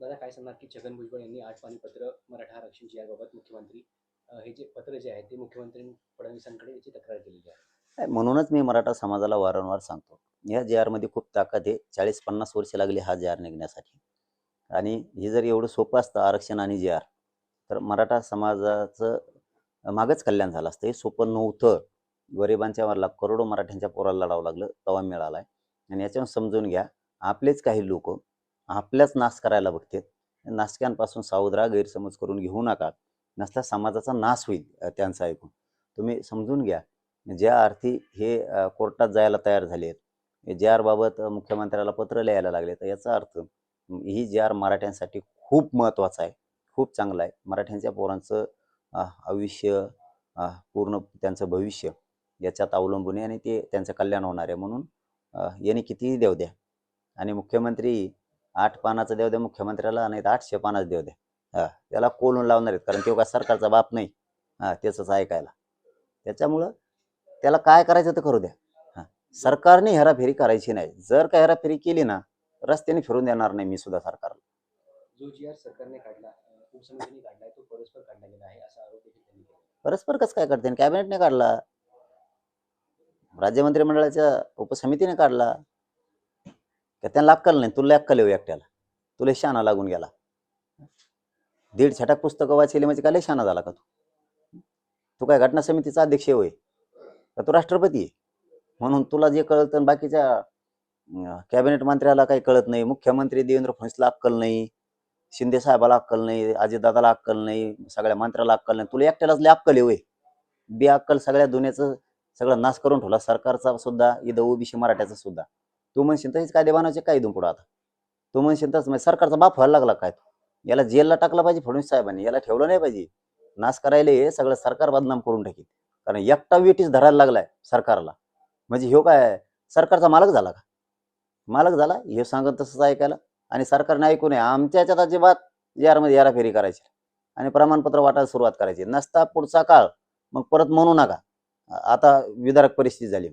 दादा काय सांगणार की छगन भुजबळ यांनी आठ पाणी पत्र मराठा आरक्षणची याबाबत मुख्यमंत्री हे जे पत्र जे आहे ते मुख्यमंत्री फडणवीसांकडे याची तक्रार केलेली आहे. म्हणूनच मी मराठा समाजाला वारंवार सांगतो. या जे आरमध्ये खूप ताकद आहे. चाळीस पन्नास वर्ष लागली हा जे आर निघण्यासाठी. आणि हे जर एवढं सोपं असतं आरक्षण आणि जे आर तर मराठा समाजाचं मागच कल्याण झालं असतं. हे सोपं नव्हतं. गरिबांच्या वरला करोडो मराठ्यांच्या पोराला लढावं लागलं तवा मिळाला आहे आणि याच्यावर समजून घ्या आपलेच काही लोक आपल्याच नाश करायला बघते. नाशक्यांपासून सावध राहा गैरसमज करून घेऊ नका. नसता समाजाचा नाश होईल त्यांचा त्यांचं ऐकून. तुम्ही समजून घ्या. ज्या अर्थी हे कोर्टात जायला तयार झाले आहेत जे आरबाबत मुख्यमंत्र्याला पत्र लिहायला लागले तर याचा अर्थ ही जे आर मराठ्यांसाठी खूप महत्त्वाचा आहे खूप चांगला आहे. मराठ्यांच्या पोरांचं आयुष्य पूर्ण त्यांचं भविष्य याच्यात अवलंबून आहे आणि ते त्यांचं कल्याण होणार आहे. म्हणून याने यांनी कितीही देऊ द्या. आणि मुख्यमंत्री आठ पानाचं देऊ द्या मुख्यमंत्र्याला नाही तर आठशे पानाचं देऊ द्या हा त्याला कोलून लावणार आहेत कारण तो काय सरकारचा बाप नाही. हा त्याचंच ऐकायला. त्याच्यामुळं त्याला काय करायचं तर करू द्या. हा सरकारने हेराफेरी करायची नाही. जर का हेराफेरी केली ना रस्त्याने फिरून देणार नाही मी सुद्धा सरकारला. जो जी आर सरकारने काढला अ, उपसमितीने काढलाय तो परस्पर काढला गेला आहे असा आरोप देखील त्यांनी केला. परस्पर कसं काय करते कॅबिनेटने काढला. राज्य मंत्रिमंडळाच्या उपसमितीने काढला. का त्यांना अक्कल नाही तुला अक्कल येऊ हो एकट्याला. तुला शाना लागून गेला. दीड छटाक पुस्तकं वाचली म्हणजे काय लय शाना झाला का तू? तू काय घटना समितीचा अध्यक्ष होय? का तू राष्ट्रपती आहे? म्हणून तुला जे कळतं बाकीच्या कॅबिनेट मंत्र्याला काही कळत नाही मुख्यमंत्री देवेंद्र फडणवीसला अक्कल नाही शिंदे साहेबाला अक्कल नाही अजितदादाला अक्कल नाही सगळ्या मंत्र्याला अक्कल नाही. तुला एकट्यालाच लय अक्कल येऊ होय? बी अक्कल सगळ्या दुनियाचं सगळं नाश करून ठेवला सरकारचा सुद्धा इथं ओबीसी मराठ्याचा सुद्धा. तू म्हणशील तरीच कायदे बनवायचे काय इथून पुढं आता. तू म्हणशील तसं म्हणजे सरकारचा बाप व्हायला लागला काय याला जेलला टाकला पाहिजे फडणवीस साहेबांनी याला ठेवलं नाही पाहिजे. नाश करायला हे सगळं सरकार बदनाम करून टाकेल. कारण एकटा वेटीच धरायला लागलाय सरकारला. म्हणजे ह्यो काय सरकारचा मालक झाला का? मालक झाला हे सांगत तसंच ऐकायला. आणि सरकारने ऐकू नये आमच्या याच्यात अजिबात यारमध्ये याराफेरी करायची आणि प्रमाणपत्र वाटायला सुरुवात करायची. नसता पुढचा काळ मग परत म्हणू नका. आता विदारक परिस्थिती झाली.